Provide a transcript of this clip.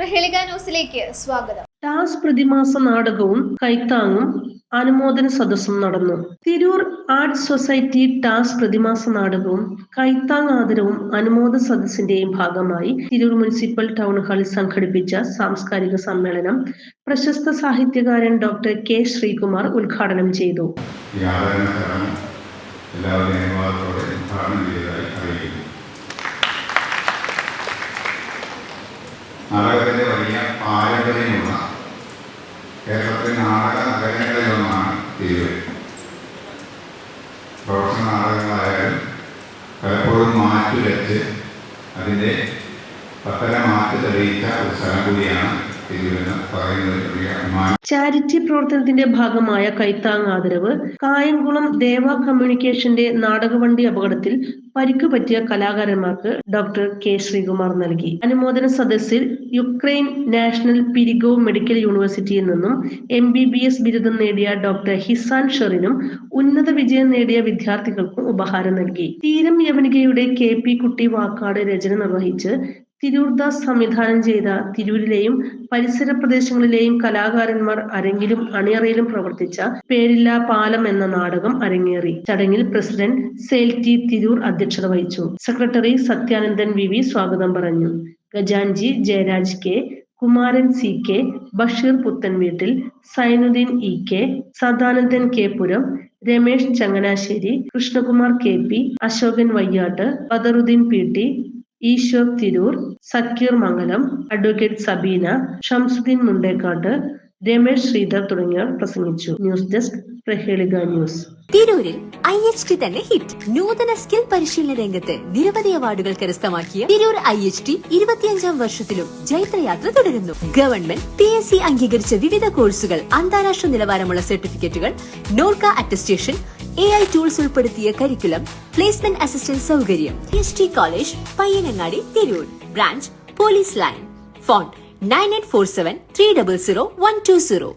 പ്രഹേളിക ന്യൂസിലേക്ക് സ്വാഗതം. ടാസ് പ്രതിമാസ നാടകവും കൈത്താങ്ങും അനുമോദന സദസ്സും നടന്നു. തിരൂർ ആർട്സ് സൊസൈറ്റി ടാസ് പ്രതിമാസ നാടകവും കൈത്താങ് ആദരവും അനുമോദ സദസ്സിന്റെയും ഭാഗമായി തിരൂർ മുനിസിപ്പൽ ടൗൺ ഹാളിൽ സംഘടിപ്പിച്ച സാംസ്കാരിക സമ്മേളനം പ്രശസ്ത സാഹിത്യകാരൻ ഡോക്ടർ കെ ശ്രീകുമാർ ഉദ്ഘാടനം ചെയ്തു. എല്ലാവരുടെയും നാടകത്തിന്റെ വലിയ പാരമ്പര്യമുള്ള കേരളത്തിലെ നാടക നഗരങ്ങളിലൊന്നാണ് തിരുവല്ല. പ്രൊഫഷണൽ നാടകങ്ങളായാലും പലപ്പോഴും മാറ്റുരച്ച് അതിന്റെ പത്തര മാറ്റി തെളിയിച്ച ഒരു സ്ഥലം കൂടിയാണ് ചാരിറ്റി പ്രവർത്തനത്തിന്റെ ഭാഗമായ കൈത്താങ് ആദരവ് കായംകുളം ദേവ കമ്മ്യൂണിക്കേഷന്റെ നാടകവണ്ടി അപകടത്തിൽ പരിക്ക് പറ്റിയ കലാകാരന്മാർക്ക് ഡോക്ടർ കെ ശ്രീകുമാർ നൽകി. അനുമോദന സദസ്സിൽ യുക്രൈൻ നാഷണൽ പിരിഗോവ് മെഡിക്കൽ യൂണിവേഴ്സിറ്റിയിൽ നിന്നും എം ബി ബി എസ് ബിരുദം നേടിയ ഡോക്ടർ ഹിസാൻ ഷെറിനും ഉന്നത വിജയം നേടിയ വിദ്യാർത്ഥികൾക്കും ഉപഹാരം നൽകി. തീരം യവനികയുടെ കെ പി കുട്ടി വാക്കാട് രചന നിർവഹിച്ച് തിരൂർദാസ് സംവിധാനം ചെയ്ത തിരൂരിലെയും പരിസര പ്രദേശങ്ങളിലെയും കലാകാരന്മാർ അരങ്ങിലും അണിയറയിലും പ്രവർത്തിച്ച പേരില്ല പാലം എന്ന നാടകം അരങ്ങേറി. ചടങ്ങിൽ പ്രസിഡന്റ് സേൽറ്റി തിരൂർ അധ്യക്ഷത വഹിച്ചു. സെക്രട്ടറി സത്യാനന്ദൻ വി വി സ്വാഗതം പറഞ്ഞു. Gajanji Jayaraj K Kumaran C K Basheer Puthanveettil Sainudheen E K Sadanandan K Puram Ramesh Changanassery Krishnakumar K P Ashokan Vayyatt Badaruddeen P T Eshwar Tirur Zakir Mangalam advocate Sabeena Shamsuddeen Mundekkatt Ramesh Sreedhar തുടങ്ങിയവർ പ്രസംഗിച്ചു. News desk Prahelika news. തിരൂരിൽ I H T തന്നെ hit. നൂതന skill പരിശീലന രംഗത്ത് നിരവധി അവാർഡുകൾ കരസ്ഥമാക്കിയ തിരൂർ ഐ എച്ച് ടി ഇരുപത്തിയഞ്ചാം വർഷത്തിലും ജൈത്രയാത്ര തുടരുന്നു. ഗവൺമെന്റ് പി എസ് സി അംഗീകരിച്ച വിവിധ കോഴ്സുകൾ അന്താരാഷ്ട്ര നിലവാരമുള്ള സർട്ടിഫിക്കറ്റുകൾ NORKA attestation A I tools ഉൾപ്പെടുത്തിയ കരിക്കുലം പ്ലേസ്മെന്റ് അസിസ്റ്റന്റ് സൗകര്യം S T college Payyanangadi Tirur. Branch police line. Phone 9847 300 120.